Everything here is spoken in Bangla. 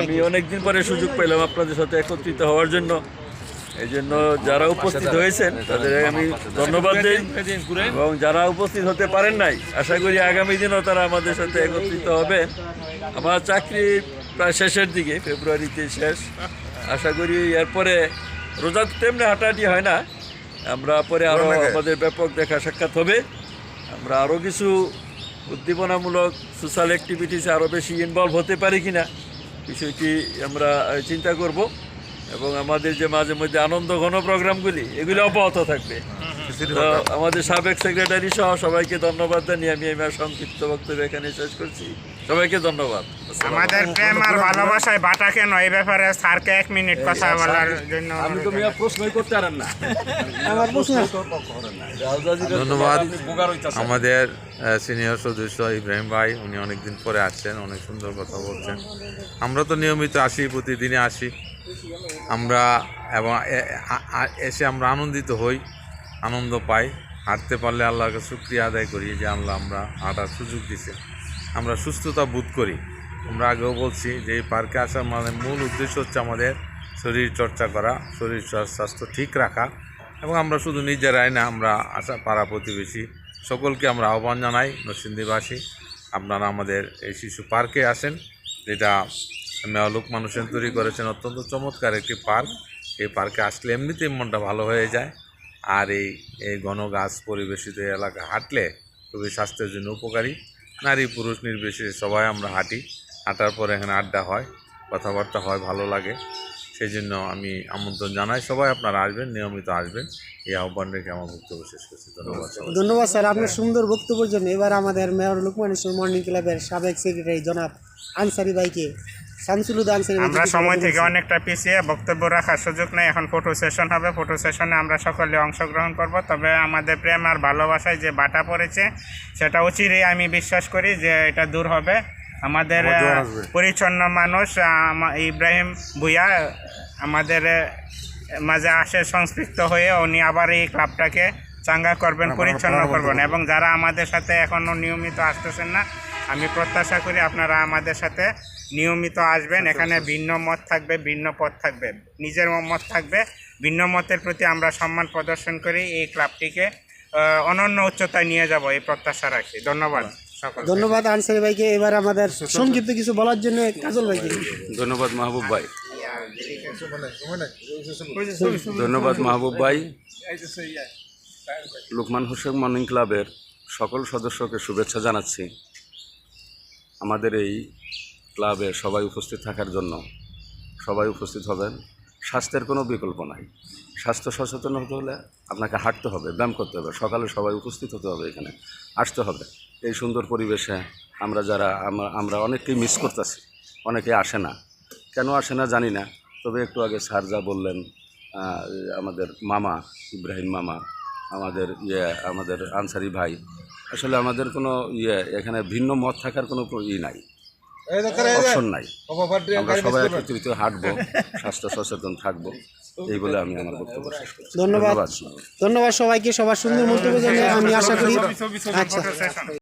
আমি অনেকদিন পরে সুযোগ পেলাম আপনাদের সাথে একত্রিত হওয়ার জন্য। এই জন্য যারা উপস্থিত হয়েছেন তাদের আমি ধন্যবাদ দিই। এবং যারা উপস্থিত হতে পারেন নাই আশা করি আগামী দিনও তারা আমাদের সাথে একত্রিত হবে আমার চাকরি প্রায় শেষের দিকে ফেব্রুয়ারিতে শেষ। আশা করি এরপরে রোজা তো তেমনি হাঁটাহাঁটি হয় না। আমরা পরে আরও আমাদের ব্যাপক দেখা সাক্ষাৎ হবে। আমরা আরও কিছু উদ্দীপনামূলক সোশ্যাল অ্যাক্টিভিটিসে আরও বেশি ইনভলভ হতে পারি কি না বিষয়টি আমরা চিন্তা করব। এবং আমাদের যে মাঝে মধ্যে আনন্দ ঘন প্রোগ্রামগুলি এগুলি অব্যাহত থাকবে। তো আমাদের সাবেক সেক্রেটারি সহ সবাইকে ধন্যবাদ জানিয়ে আমি আমার সংক্ষিপ্ত বক্তব্য এখানে শেষ করছি। সবাইকে ধন্যবাদ। আমাদের প্রেম আর ভালোবাসায় বাটা কেন? এই ব্যাপারে স্যারকে এক মিনিট কথা বলার জন্য আমি তো মিয়া প্রশ্নই করতে পারেন না। আমার প্রশ্ন। ধন্যবাদ। আমাদের সিনিয়র সদস্য ইব্রাহিম ভাই উনি অনেক দিন পরে আসছেন অনেক সুন্দর কথা বলছেন। আমরা তো নিয়মিত আসি প্রতিদিনই আসি। আমরা এবং এসে আমরা আনন্দিত হই আনন্দ পাই। হাঁটতে পারলে আল্লাহকে শুক্রিয়া আদায় করি যে আল্লাহ আমরা হাঁটার সুযোগ দিছে। আমরা সুস্থতা বোধ করি। আমরা আগেও বলছি যে এই পার্কে আসার মানে মূল উদ্দেশ্য হচ্ছে আমাদের শরীর চর্চা করা, শরীর স্বা- স্বাস্থ্য ঠিক রাখা এবং আমরা শুধু নিজেরাই না, আমরা আশা পাড়া প্রতিবেশী সকলকে আমরা আহ্বান জানাই, নরসিংদীবাসী, আপনারা আমাদের এই শিশু পার্কে আসেন, যেটা মেয়লুক মানুষের তৈরি করেছেন, অত্যন্ত চমৎকার একটি পার্ক। এই পার্কে আসলে এমনিতেই মনটা ভালো হয়ে যায় আর এই এই ঘন গাছ পরিবেশিত এলাকা হাঁটলে খুবই স্বাস্থ্যের জন্য উপকারী। নারী পুরুষ নির্বিশেষে সবাই আমরা হাঁটি। হাঁটার পরে এখানে আড্ডা হয় কথাবার্তা হয় ভালো লাগে। সেই জন্য আমি আমন্ত্রণ জানাই সবাই আপনারা আসবেন নিয়মিত আসবেন। এই আহ্বান রেখে আমার বক্তব্য শেষ করছি। ধন্যবাদ স্যার ধন্যবাদ স্যার আপনার সুন্দর বক্তব্যের জন্য এবার আমাদের মেয়র লুকমান ইসলাম মর্নিং ক্লাবের সাবেক সেক্রেটারি জনাব আনসারি ভাইকে আমরা সময় থেকে অনেকটা পিছিয়ে বক্তব্য রাখার সুযোগ নেই। এখন ফটো সেশন হবে। ফটো সেশনে আমরা সকলে অংশগ্রহণ করব। তবে আমাদের প্রেম আর ভালোবাসায় যে বাটা পড়েছে সেটা অচিরেই আমি বিশ্বাস করি যে এটা দূর হবে। আমাদের পরিচ্ছন্ন মানুষ ইব্রাহিম ভুইয়া আমাদের মাঝে আসে সংস্পৃক্ত হয়ে উনি আবার এই ক্লাবটাকে চাঙ্গা করবেন পরিচ্ছন্ন করবেন। এবং যারা আমাদের সাথে এখনও নিয়মিত আসতেছেন না আমি প্রত্যাশা করি আপনারা আমাদের সাথে নিয়মিত আসবেন এখানে ভিন্ন মত থাকবে ভিন্ন পথ থাকবে নিজের মত থাকবে। ভিন্ন মতের প্রতি আমরা সম্মান প্রদর্শন করি এই ক্লাবটিকে অনন্য উচ্চতায় নিয়ে যাব এই প্রত্যাশা রাখি। ধন্যবাদ ধন্যবাদ আনসারি ভাইকে। এবার আমাদের সংক্ষিপ্ত কিছু বলার জন্য কাজল ভাইকে। ধন্যবাদ মাহবুব ভাই। ধন্যবাদ মাহবুব ভাই। লুকমান হোসেন মর্নিং ক্লাবের সকল সদস্যকে শুভেচ্ছা জানাচ্ছি। আমাদের এই ক্লাবে সবাই উপস্থিত থাকার জন্য সবাই উপস্থিত হবেন। স্বাস্থ্যের কোনো বিকল্প নাই। স্বাস্থ্য সচেতন হতে হলে আপনাকে হাঁটতে হবে, ব্যায়াম করতে হবে। সকালে সবাই উপস্থিত হতে হবে এখানে, আসতে হবে। এই সুন্দর পরিবেশে আমরা যারা আমরা অনেককেই মিস করতেছি, অনেকে আসে না। কেন আসে না জানি না, তবে একটু আগে স্যার যা বললেন আমাদের মামা, ইব্রাহিম মামা, আমাদের ইয়ে আমাদের আনসারি ভাই, আসলে আমাদের কোনো ইয়ে এখানে ভিন্ন মত থাকার কোনো ই নাই। অপশন নাই আমরা সবাই একত্রিত হাঁটবো স্বাস্থ্য সচেতন থাকব এই বলে আমি আমার বক্তব্য শেষ করছি ধন্যবাদ ধন্যবাদ সবাইকে সবার সুন্দর মন্তব্য জানিয়ে আমি আশা করি আচ্ছা